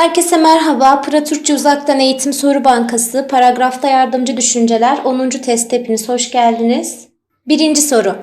Herkese merhaba. Praturkça Uzaktan Eğitim Soru Bankası Paragrafta Yardımcı Düşünceler 10. test hepiniz hoş geldiniz. Birinci soru.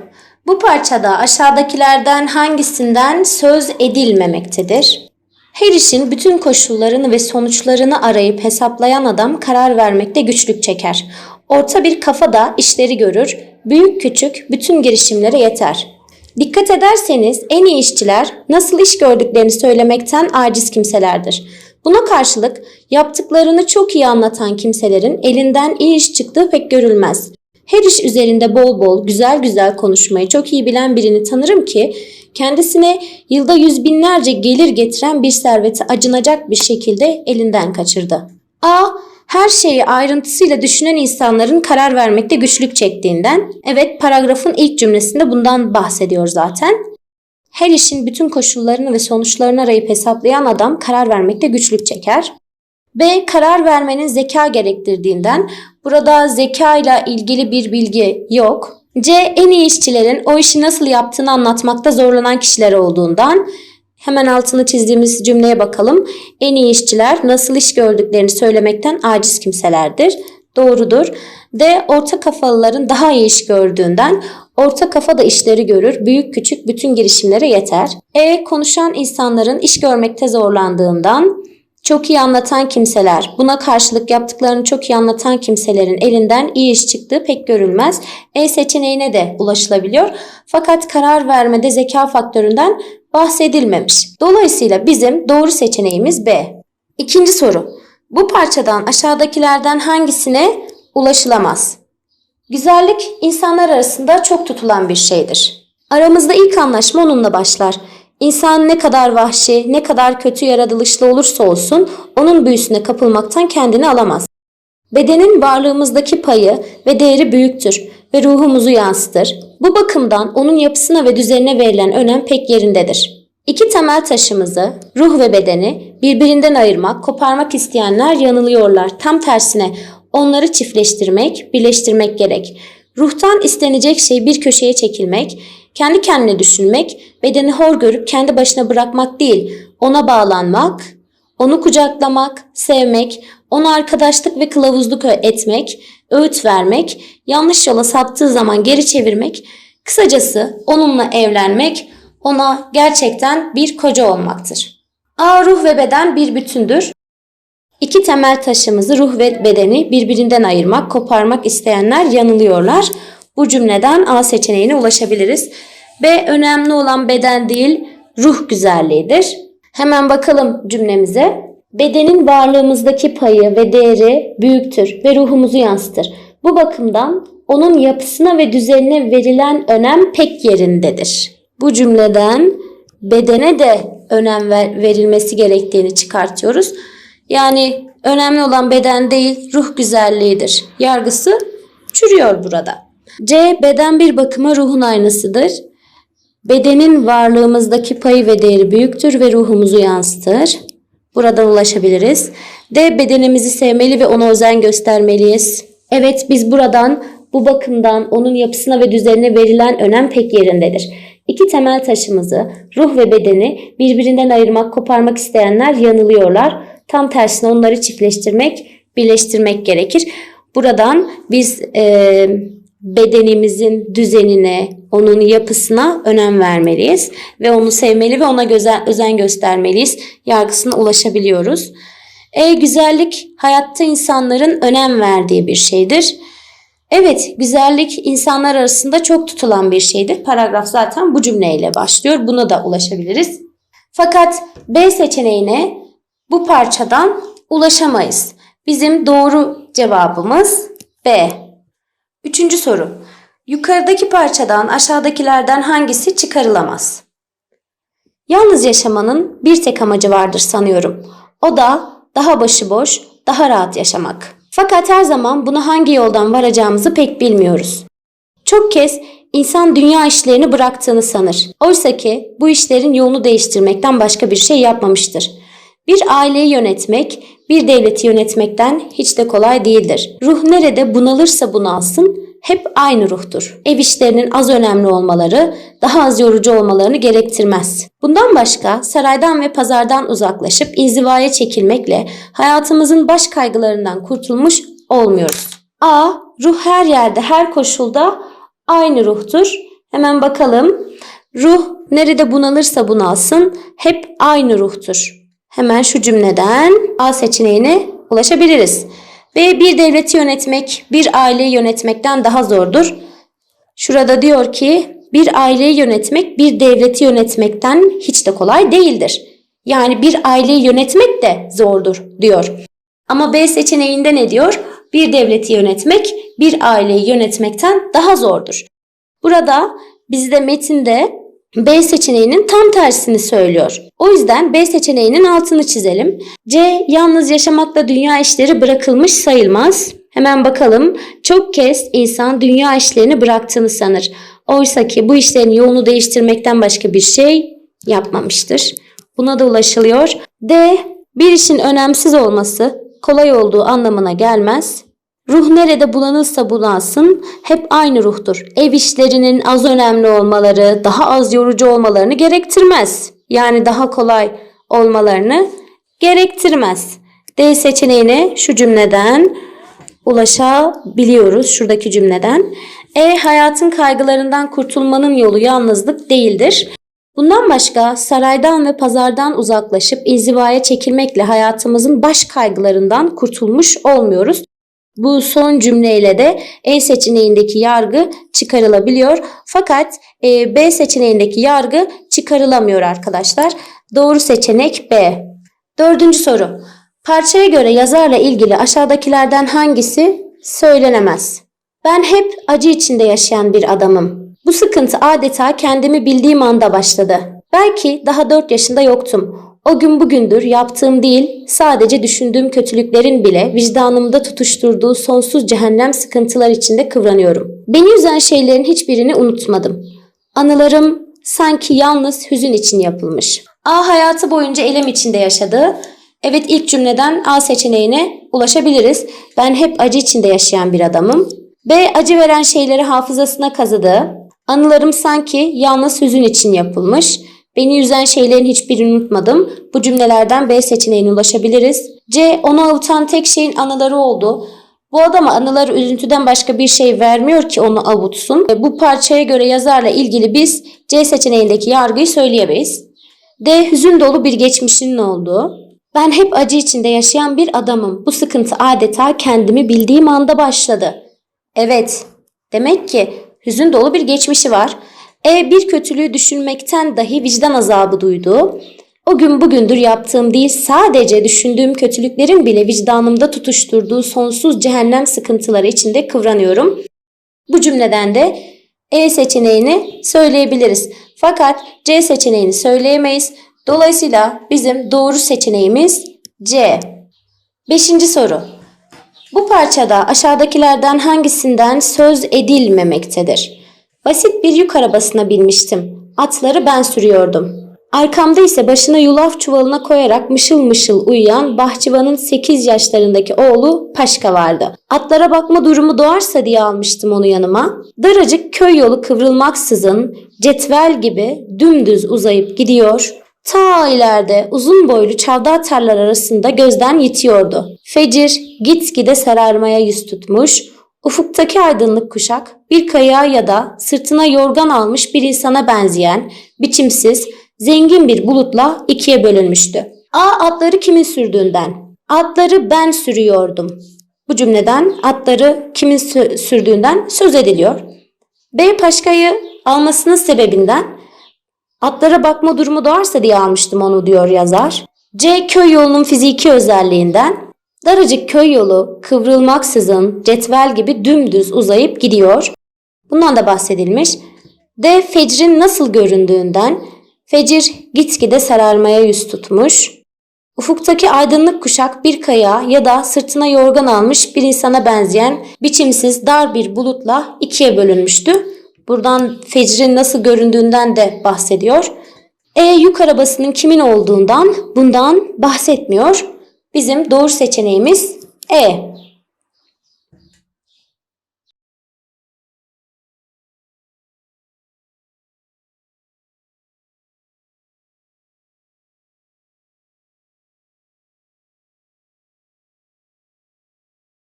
Bu parçada aşağıdakilerden hangisinden söz edilmemektedir? Her işin bütün koşullarını ve sonuçlarını arayıp hesaplayan adam karar vermekte güçlük çeker. Orta bir kafa da işleri görür, büyük küçük bütün girişimlere yeter. Dikkat ederseniz en iyi işçiler nasıl iş gördüklerini söylemekten aciz kimselerdir. Buna karşılık yaptıklarını çok iyi anlatan kimselerin elinden iyi iş çıktığı pek görülmez. Her iş üzerinde bol bol güzel güzel konuşmayı çok iyi bilen birini tanırım ki kendisine yılda yüz binlerce gelir getiren bir serveti acınacak bir şekilde elinden kaçırdı. A. Her şeyi ayrıntısıyla düşünen insanların karar vermekte güçlük çektiğinden, evet paragrafın ilk cümlesinde bundan bahsediyor zaten. Her işin bütün koşullarını ve sonuçlarını arayıp hesaplayan adam karar vermekte güçlük çeker. B. Karar vermenin zeka gerektirdiğinden burada zeka ile ilgili bir bilgi yok. C. En iyi işçilerin o işi nasıl yaptığını anlatmakta zorlanan kişiler olduğundan hemen altını çizdiğimiz cümleye bakalım. En iyi işçiler nasıl iş gördüklerini söylemekten aciz kimselerdir. Doğrudur. D. Orta kafalıların daha iyi iş gördüğünden orta kafa da işleri görür, büyük küçük bütün girişimlere yeter. E. Konuşan insanların iş görmekte zorlandığından çok iyi anlatan kimseler, buna karşılık yaptıklarını çok iyi anlatan kimselerin elinden iyi iş çıktığı pek görülmez. E seçeneğine de ulaşılabiliyor. Fakat karar vermede zeka faktöründen bahsedilmemiş. Dolayısıyla bizim doğru seçeneğimiz B. İkinci soru. Bu parçadan aşağıdakilerden hangisine ulaşılamaz? Güzellik insanlar arasında çok tutulan bir şeydir. Aramızda ilk anlaşma onunla başlar. İnsan ne kadar vahşi, ne kadar kötü yaratılışlı olursa olsun onun büyüsüne kapılmaktan kendini alamaz. Bedenin varlığımızdaki payı ve değeri büyüktür ve ruhumuzu yansıtır. Bu bakımdan onun yapısına ve düzenine verilen önem pek yerindedir. İki temel taşımızı, ruh ve bedeni birbirinden ayırmak, koparmak isteyenler yanılıyorlar. Tam tersine onları çiftleştirmek, birleştirmek gerek. Ruhtan istenecek şey bir köşeye çekilmek, kendi kendine düşünmek, bedeni hor görüp kendi başına bırakmak değil, ona bağlanmak, onu kucaklamak, sevmek, ona arkadaşlık ve kılavuzluk etmek, öğüt vermek, yanlış yola saptığı zaman geri çevirmek, kısacası onunla evlenmek, ona gerçekten bir koca olmaktır. A ruh ve beden bir bütündür. İki temel taşımızı ruh ve bedeni birbirinden ayırmak, koparmak isteyenler yanılıyorlar. Bu cümleden A seçeneğine ulaşabiliriz. B önemli olan beden değil, ruh güzelliğidir. Hemen bakalım cümlemize. Bedenin varlığımızdaki payı ve değeri büyüktür ve ruhumuzu yansıtır. Bu bakımdan onun yapısına ve düzenine verilen önem pek yerindedir. Bu cümleden bedene de önem ver- verilmesi gerektiğini çıkartıyoruz. Yani önemli olan beden değil, ruh güzelliğidir. Yargısı çürüyor burada. C. Beden bir bakıma ruhun aynasıdır. Bedenin varlığımızdaki payı ve değeri büyüktür ve ruhumuzu yansıtır. Buradan ulaşabiliriz. D. Bedenimizi sevmeli ve ona özen göstermeliyiz. Evet biz buradan bu bakımdan onun yapısına ve düzenine verilen önem pek yerindedir. İki temel taşımızı, ruh ve bedeni birbirinden ayırmak, koparmak isteyenler yanılıyorlar. Tam tersine onları çiftleştirmek, birleştirmek gerekir. Buradan biz e, bedenimizin düzenine, onun yapısına önem vermeliyiz ve onu sevmeli ve ona göze, özen göstermeliyiz. Yargısına ulaşabiliyoruz. E güzellik hayatta insanların önem verdiği bir şeydir. Evet, güzellik insanlar arasında çok tutulan bir şeydir. Paragraf zaten bu cümleyle başlıyor. Buna da ulaşabiliriz. Fakat B seçeneğine bu parçadan ulaşamayız. Bizim doğru cevabımız B. Üçüncü soru. Yukarıdaki parçadan aşağıdakilerden hangisi çıkarılamaz? Yalnız yaşamanın bir tek amacı vardır sanıyorum. O da daha başıboş, daha rahat yaşamak. Fakat her zaman bunu hangi yoldan varacağımızı pek bilmiyoruz. Çok kez insan dünya işlerini bıraktığını sanır. Oysa ki bu işlerin yolunu değiştirmekten başka bir şey yapmamıştır. Bir aileyi yönetmek, bir devleti yönetmekten hiç de kolay değildir. Ruh nerede bunalırsa bunalsın, hep aynı ruhtur. Ev işlerinin az önemli olmaları, daha az yorucu olmalarını gerektirmez. Bundan başka saraydan ve pazardan uzaklaşıp inzivaya çekilmekle hayatımızın baş kaygılarından kurtulmuş olmuyoruz. A. Ruh her yerde, her koşulda aynı ruhtur. Hemen bakalım. Ruh nerede bunalırsa bunalsın hep aynı ruhtur. Hemen şu cümleden A seçeneğine ulaşabiliriz. B. Bir devleti yönetmek bir aileyi yönetmekten daha zordur. Şurada diyor ki bir aileyi yönetmek bir devleti yönetmekten hiç de kolay değildir. Yani bir aileyi yönetmek de zordur diyor. Ama B seçeneğinde ne diyor? Bir devleti yönetmek bir aileyi yönetmekten daha zordur. Burada bizde metinde B seçeneğinin tam tersini söylüyor. O yüzden B seçeneğinin altını çizelim. C yalnız yaşamakla dünya işleri bırakılmış sayılmaz. Hemen bakalım. Çok kez insan dünya işlerini bıraktığını sanır. Oysa ki bu işlerin yolunu değiştirmekten başka bir şey yapmamıştır. Buna da ulaşılıyor. D bir işin önemsiz olması kolay olduğu anlamına gelmez. Ruh nerede bulanırsa bulansın hep aynı ruhtur. Ev işlerinin az önemli olmaları, daha az yorucu olmalarını gerektirmez. Yani daha kolay olmalarını gerektirmez. D seçeneğine şu cümleden ulaşabiliyoruz şuradaki cümleden. E hayatın kaygılarından kurtulmanın yolu yalnızlık değildir. Bundan başka saraydan ve pazardan uzaklaşıp inzivaya çekilmekle hayatımızın baş kaygılarından kurtulmuş olmuyoruz. Bu son cümleyle de E seçeneğindeki yargı çıkarılabiliyor. Fakat e, B seçeneğindeki yargı çıkarılamıyor arkadaşlar. Doğru seçenek B. Dördüncü soru. Parçaya göre yazarla ilgili aşağıdakilerden hangisi söylenemez? Ben hep acı içinde yaşayan bir adamım. Bu sıkıntı adeta kendimi bildiğim anda başladı. Belki daha 4 yaşında yoktum. O gün bugündür yaptığım değil, sadece düşündüğüm kötülüklerin bile vicdanımda tutuşturduğu sonsuz cehennem sıkıntılar içinde kıvranıyorum. Beni üzen şeylerin hiçbirini unutmadım. Anılarım sanki yalnız hüzün için yapılmış. A hayatı boyunca elem içinde yaşadı. Evet ilk cümleden A seçeneğine ulaşabiliriz. Ben hep acı içinde yaşayan bir adamım. B acı veren şeyleri hafızasına kazıdı. Anılarım sanki yalnız hüzün için yapılmış. Beni üzen şeylerin hiçbirini unutmadım. Bu cümlelerden B seçeneğine ulaşabiliriz. C. Onu avutan tek şeyin anıları oldu. Bu adama anıları üzüntüden başka bir şey vermiyor ki onu avutsun. E, Bu parçaya göre yazarla ilgili biz C seçeneğindeki yargıyı söyleyemeyiz. D. Hüzün dolu bir geçmişinin olduğu. Ben hep acı içinde yaşayan bir adamım. Bu sıkıntı adeta kendimi bildiğim anda başladı. Evet, demek ki hüzün dolu bir geçmişi var. E bir kötülüğü düşünmekten dahi vicdan azabı duydu. O gün bugündür yaptığım değil sadece düşündüğüm kötülüklerin bile vicdanımda tutuşturduğu sonsuz cehennem sıkıntıları içinde kıvranıyorum. Bu cümleden de E seçeneğini söyleyebiliriz. Fakat C seçeneğini söyleyemeyiz. Dolayısıyla bizim doğru seçeneğimiz C. Beşinci soru. Bu parçada aşağıdakilerden hangisinden söz edilmemektedir? Basit bir yük arabasına binmiştim. Atları ben sürüyordum. Arkamda ise başına yulaf çuvalına koyarak mışıl mışıl uyuyan bahçıvanın 8 yaşlarındaki oğlu Paşka vardı. Atlara bakma durumu doğarsa diye almıştım onu yanıma. Daracık köy yolu kıvrılmaksızın cetvel gibi dümdüz uzayıp gidiyor. Ta ileride uzun boylu çavdar tarlar arasında gözden yitiyordu. Fecir gitgide sararmaya yüz tutmuş, Ufuktaki aydınlık kuşak bir kayığa ya da sırtına yorgan almış bir insana benzeyen, biçimsiz, zengin bir bulutla ikiye bölünmüştü. A atları kimin sürdüğünden? Atları ben sürüyordum. Bu cümleden atları kimin sü- sürdüğünden söz ediliyor. B Paşka'yı almasının sebebinden atlara bakma durumu doğarsa diye almıştım onu diyor yazar. C köy yolunun fiziki özelliğinden Daracık köy yolu kıvrılmaksızın cetvel gibi dümdüz uzayıp gidiyor. Bundan da bahsedilmiş. D. Fecrin nasıl göründüğünden. Fecir gitgide sararmaya yüz tutmuş. Ufuktaki aydınlık kuşak bir kaya ya da sırtına yorgan almış bir insana benzeyen biçimsiz dar bir bulutla ikiye bölünmüştü. Buradan fecrin nasıl göründüğünden de bahsediyor. E yük arabasının kimin olduğundan bundan bahsetmiyor. Bizim doğru seçeneğimiz E.